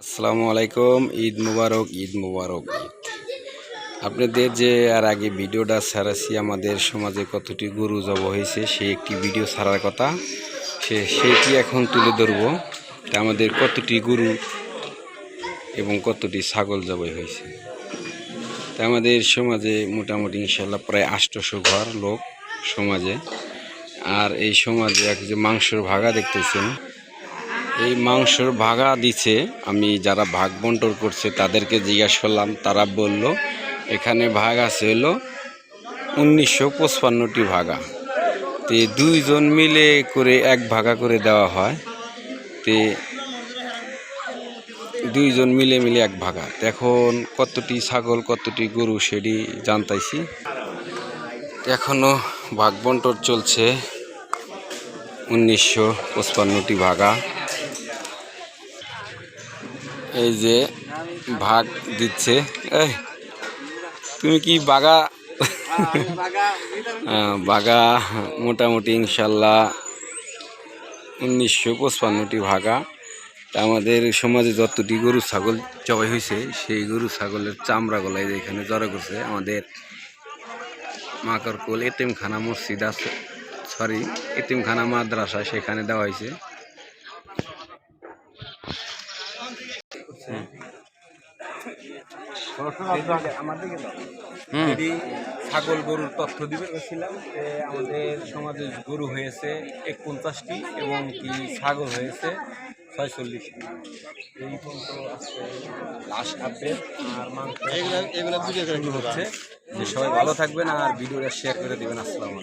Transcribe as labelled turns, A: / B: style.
A: আসসালামু আলাইকুম, ঈদ মুবারক ঈদ মুবারক। ঈদ আপনাদের যে আর আগে ভিডিওটা ছাড়াছি, আমাদের সমাজে কতটি গরু জব হয়েছে, সেই একটি ভিডিও ছাড়ার কথা, সে সেইটি এখন তুলে ধরব। আমাদের কতটি গরু এবং কতটি ছাগল জবাই হয়েছে। তা আমাদের সমাজে মোটামুটি ইনশাল্লাহ প্রায় আষ্টশো ঘর লোক সমাজে। আর এই সমাজে এক যে মাংসর ভাগা দেখতেছেন এই মাংসর ভাগা দিছে। আমি যারা ভাগ বন্টন করছে, তাদেরকে জিজ্ঞাসা করলাম, তারা বলল, এখানে ভাগ আছে হলো উনিশশো পঁচপান্নটি ভাগা। তে দুইজন মিলে করে এক ভাগা করে দেওয়া হয়। তে দুইজন মিলে মিলে এক ভাগা। এখন কতটি ছাগল, কতটি গরু সেটি জানতাইছি। এখনও ভাগ বন্টন চলছে উনিশশো পঁচপান্নটি ভাগা। এই যে ভাগ দিচ্ছে। এই তুমি কি বাগা? আহ, বাগা মোটামুটি ইনশাল্লাহ উনিশশো পঁচপান্নটি ভাগা। তা আমাদের সমাজে যতটি গরু ছাগল জবাই হয়েছে সেই গরু ছাগলের চামড়া গলায় এখানে জড়ো করছে আমাদের মাকরকুল এতিমখানা মসজিদ আছে সরি এতিমখানা মাদ্রাসা সেখানে দেওয়া হয়েছে
B: যদি ছাগল গরুর তথ্য দিবে বলছিলাম যে আমাদের সমাজে গরু হয়েছে একপঞ্চাশটি এবং কি ছাগল হয়েছে ছয়চল্লিশটি। এই পর্যন্ত আজকে লাশ আপডেট আর মাংস এগুলো ভিডিও হচ্ছে। যে সবাই ভালো থাকবেন আর ভিডিওটা শেয়ার করে দেবেন। আসসালামু